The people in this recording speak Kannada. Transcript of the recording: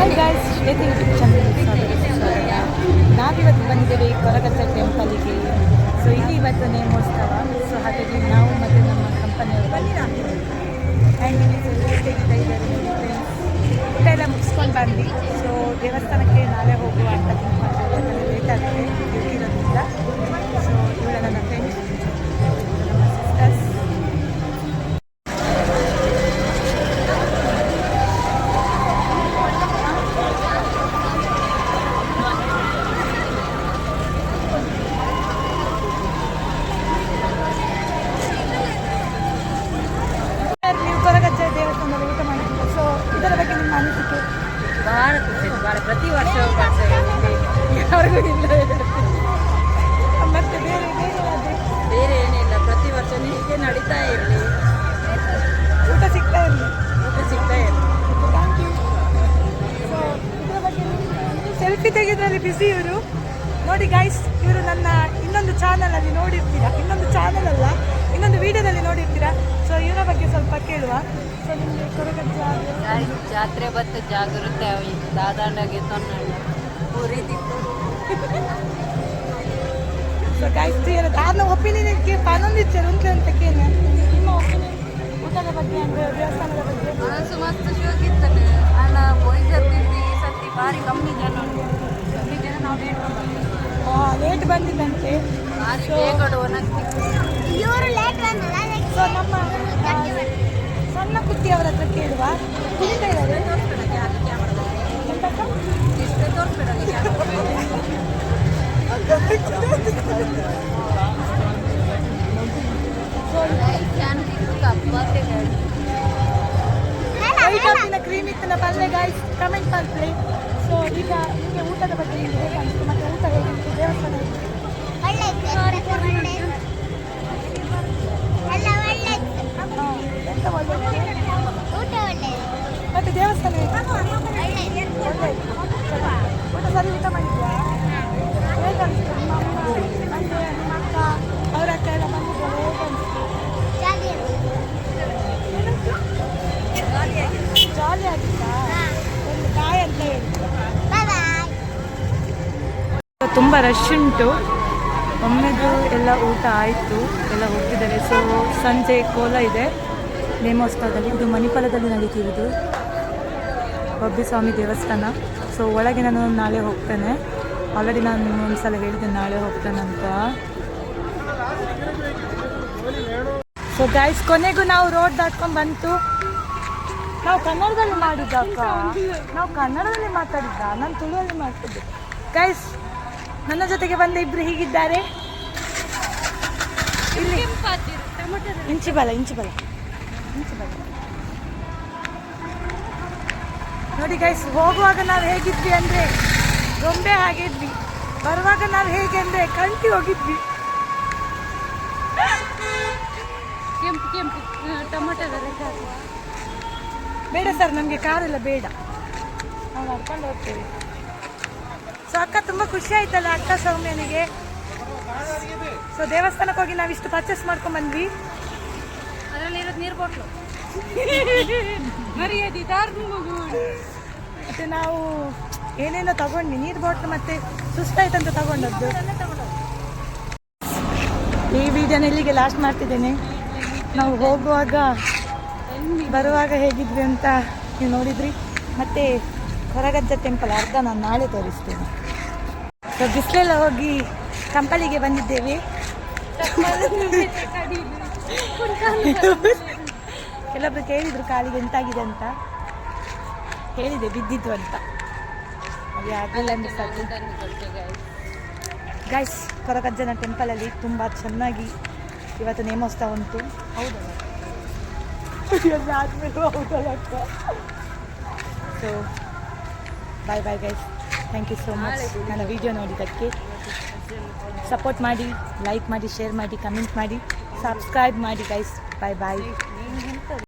ಹಾಯ್ ಗಾಯ್ಸ್ ಶ್ವೇತ ಯೂಟ್ಯೂಬ್ ಚಾನಲ್ಗೆ ಸ್ವಾಗತ ನಾವಿವತ್ತು ಬಂದಿದ್ದೇವೆ ಕೊರಗಜ್ಜ ಟೆಂಪಲಿಗೆ ಸೊ ಇಲ್ಲಿ ಇವತ್ತು ನೇಮೋತ್ಸವ. ಸೊ ಹಾಗಾಗಿ ನಾವು ಮತ್ತು ನಮ್ಮ ಕಂಪನಿಯವರು ಬಂದಿದ್ದಾರೆ ಆ್ಯಂಡ್ ಇಲ್ಲಿ ತೆಗಿತಾ ಇದ್ದಾರೆ. ಊಟ ಎಲ್ಲ ಮುಗಿಸ್ಕೊಂಡು ಬಂದ್ವಿ. ಸೊ ದೇವಸ್ಥಾನಕ್ಕೆ ಬಗ್ಗೆ ನಿಮ್ಮ ಅನಿಸಿಕೆ ಭಾಳ ಖುಷಿ ಆಯ್ತು ಭಾಳ ಪ್ರತಿ ವರ್ಷ. ಯಾರಿಗೂ ಇಲ್ಲ ಮತ್ತೆ ಬೇರೆ ಬೇರೆ ಅದೇ ಬೇರೆ ಏನಿಲ್ಲ ಪ್ರತಿ ವರ್ಷ ಹೀಗೆ ನಡೀತಾ ಇರಲಿ. ಊಟ ಸಿಗ್ತಾ ಇರಲಿ ಊಟ ಸಿಗ್ತಾ ಇರಲಿ ಥ್ಯಾಂಕ್ ಯು ಸೊ ಇದರ ಬಗ್ಗೆ ಸೆಲ್ಫಿ ತೆಗೆದ್ರಲ್ಲಿ ಬಿಸಿ ಇವರು. ನೋಡಿ ಗೈಸ್ ಇವರು ನನ್ನ ಇನ್ನೊಂದು ಚಾನಲಲ್ಲಿ ನೋಡಿರ್ತೀರಾ? ಇನ್ನೊಂದು ಚಾನಲ್ ಅಲ್ಲ ಇನ್ನೊಂದು ವಿಡಿಯೋದಲ್ಲಿ ನೋಡಿರ್ತೀರಾ? ಸೊ ಕೇಳುವ? ಸೊ ನಿಮಗೆ ಕೊರಗಜ್ಜ ಜಾತ್ರೆ ಬತ್ತ ಜಾಗೃತೆ ದಾದಾಂಡಗೆ ತೊನ್ನಣ್ಣ ಪೂರಿದಿತ್ತು ಸೊ ಗೈಸ್ ದಾರ್ನ ಒಪಿನಿಯನ್ಗೆ ಪನ್ನೊಂದಿච්ಚಾರು ಉಂಟು ಅಂತ ಕೇಳಿ ನಿಮ್ಮ ಒಪಿನಿಯನ್ ಊಟದ ಬಗ್ಗೆ ಅಂದರೆ ದೇವಸ್ಥಾನದ ಬಗ್ಗೆ? ಮನಸ್ಸು ಮಸ್ತ್ ಶೋಕಿತ್ತಲ್ಲ ಅಣ್ಣ ಈ ಸತಿ ಭಾರಿ ಕಮ್ಮಿ ಜನ ಉಂಟು. ಕಮ್ಮಿ ಜನ ನಾವು ಲೇಟ್ ಲೇಟ್ ಬಂದಿದ್ದಂತೆ. ಭಾರಿ ಬೇಗ ಒಣಗ್ತಿ ಸೊ ನಮ್ಮ ಸಣ್ಣ ಕುಟ್ಟಿ ಅವರ ಹತ್ರ ಕೇಳುವ. ಕುಣಿತಾ ಇದ್ದಾರೆ ವೈಟ್ ಹಾಕಿನ ಕ್ರೀಮ್ ಇತ್ತಿನ ಪಲ್ಲೆ ಗಾಯ್ಸ್ ಕಮೆಂಟ್ ಮಾಡ್ತೀವಿ ಸೊ ಈಗ ನಿಮಗೆ ಊಟದ ಬಗ್ಗೆ ಹೇಗೆ ಅನಿಸ್ತು ಮತ್ತೆ ಊಟ ಹೇಗಿತ್ತು ದೇವಸ್ಥಾನ ಹೇಗಿತ್ತು? ಹಾ, ಎಂತ ಒಳ್ಳೆದು? ತುಂಬ ರಶ್ ಉಂಟು. ಒಮ್ಮೆದು ಎಲ್ಲ ಊಟ ಆಯಿತು, ಎಲ್ಲ ಹೋಗ್ತಿದ್ದಾರೆ. ಸೊ ಸಂಜೆ ಕೋಲ ಇದೆ. ನೇಮೋತ್ಸವದಲ್ಲಿ ಇದು ಮಣಿಪಾಲದಲ್ಲಿ ನಡೀತಿರೋದು ಸ್ವಾಮಿ ದೇವಸ್ಥಾನ. ಸೊ ಒಳಗೆ ನಾನು ನಾಳೆ ಹೋಗ್ತೇನೆ. ಆಲ್ರೆಡಿ ನಾನು ಒಂದು ಸಲ ಹೇಳಿದೆ ನಾಳೆ ಹೋಗ್ತೇನಂತ ಅಂತ. ಸೊ ಗೈಸ್ ಕೊನೆಗೂ ನಾವು ರೋಡ್ ದಾಟ್ಕೊಂಡು ಬಂತು. ನಾವು ಕನ್ನಡದಲ್ಲಿ ಮಾಡಿದ್ದ ಅಕ್ಕ? ನಾವು ಕನ್ನಡದಲ್ಲಿ ಮಾತಾಡಿದ್ದ? ನಾನು ತುಳುವಲ್ಲಿ ಮಾಡ್ತಿದ್ದೆ. ಗೈಸ್ ನನ್ನ ಜೊತೆಗೆ ಬಂದ ಇಬ್ರು ಹೀಗಿದ್ದಾರೆ. ಇಲ್ಲಿ ಇಂಚಿ ಬಲ ಇಂಚಿ ಬಲ. ಇಂಚಿ ಬಲ. ನೋಡಿ ಗೈಸ್ ಹೋಗುವಾಗ ನಾವು ಹೇಗಿದ್ವಿ ಅಂದರೆ ಗೊಂಬೆ ಹಾಗಿದ್ವಿ ಬರುವಾಗ ನಾವು ಹೇಗೆ ಅಂದರೆ ಕಂಟಿ ಹೋಗಿದ್ವಿ. ಕೆಂಪು ಕೆಂಪು. ಟೊಮೊಟೊ ಬೇಡ ಸರ್ ನಮಗೆ ಕಾರೆಲ್ಲ ಬೇಡ. ನಾವು ನಡ್ಕೊಂಡು ಹೋಗ್ತೇವೆ. ಸೊ ಅಕ್ಕ ತುಂಬ ಖುಷಿ ಆಯ್ತಲ್ಲ ಅಕ್ಕ ಸೌಮ್ಯನಿಗೆ ಸೊ ದೇವಸ್ಥಾನಕ್ಕೆ ಹೋಗಿ ನಾವು ಇಷ್ಟು ಪರ್ಚೇಸ್ ಮಾಡ್ಕೊಂಡ್ಬಂದ್ವಿ ಅದರಲ್ಲಿ ಇರೋದು ನೀರು ಕೊಟ್ಲು ಮರ್ಯಾದೆ ಮತ್ತೆ ನಾವು ಏನೇನೋ ತಗೊಂಡ್ವಿ ನೀರು ಬಾಟ್ಲು ಮತ್ತೆ ಸುಸ್ತಾಯ್ತಂತ ತಗೊಂಡದ್ದು. ಈ ವಿಡಿಯೋನ ಇಲ್ಲಿಗೆ ಲಾಸ್ಟ್ ಮಾಡ್ತಿದ್ದೇನೆ. ನಾವು ಹೋಗುವಾಗ ಬರುವಾಗ ಹೇಗಿದ್ವಿ ಅಂತ ನೀವು ನೋಡಿದ್ರಿ. ಮತ್ತೆ ಹೊರಗಜ್ಜ ಟೆಂಪಲ್ ಅರ್ಧ ನಾನು ನಾಳೆ ತೋರಿಸ್ತೇನೆ. ಸೊ ಬಿಸಿಲೆಲ್ಲ ಹೋಗಿ ಕಂಪಲಿಗೆ ಬಂದಿದ್ದೇವೆ. ಕೆಲವೊಬ್ರು ಕೇಳಿದರು ಕಾಲಿಗೆ ಎಂತಾಗಿದೆ ಅಂತ. ಹೇಳಿದೆ ಬಿದ್ದಿದ್ದು ಅಂತ. ಅದು ಆಗಲಿಲ್ಲ ಅಂದ್ರೆ ಸಾಕು ಗೈಸ್ ಕೊರಗಜ್ಜನ ಟೆಂಪಲಲ್ಲಿ ತುಂಬ ಚೆನ್ನಾಗಿ ಇವತ್ತು ನೇಮೋತ್ಸವ ಉಂಟು. ಹೌದಲ್ಲ? ಎಲ್ಲ ಆದ್ಮೇಲೂ ಹೌದಲ್ಲ so bye bye guys thank you so much ನನ್ನ ವಿಡಿಯೋ ನೋಡಿದ್ದಕ್ಕೆ ಸಪೋರ್ಟ್ ಮಾಡಿ ಲೈಕ್ ಮಾಡಿ ಶೇರ್ ಮಾಡಿ ಕಮೆಂಟ್ ಮಾಡಿ ಸಬ್ಸ್ಕ್ರೈಬ್ ಮಾಡಿ ಗೈಸ್ ಬಾಯ್ ಬಾಯ್